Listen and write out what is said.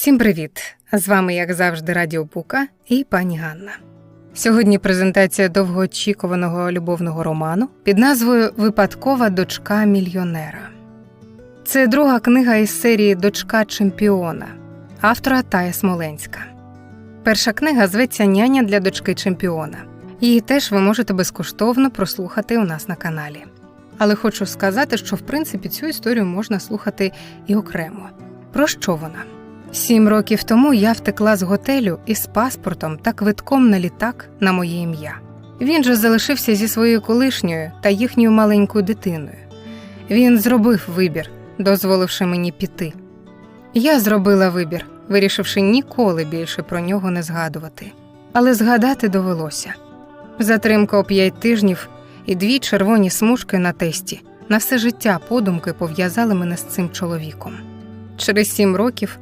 Всім привіт! З вами, як завжди, Радіо Пука і пані Ганна. Сьогодні презентація довгоочікуваного любовного роману під назвою Випадкова дочка мільйонера. Це друга книга із серії Дочка чемпіона автора Тая Смоленська. Перша книга зветься Няня для дочки чемпіона. Її теж ви можете безкоштовно прослухати у нас на каналі. Але хочу сказати, що в принципі цю історію можна слухати і окремо. Про що вона? Сім років тому я втекла з готелю із паспортом та квитком на літак на моє ім'я. Він же залишився зі своєю колишньою та їхньою маленькою дитиною. Він зробив вибір, дозволивши мені піти. Я зробила вибір, вирішивши ніколи більше про нього не згадувати. Але згадати довелося. Затримка о п'ять тижнів і дві червоні смужки на тесті на все життя подумки пов'язали мене з цим чоловіком. Через сім років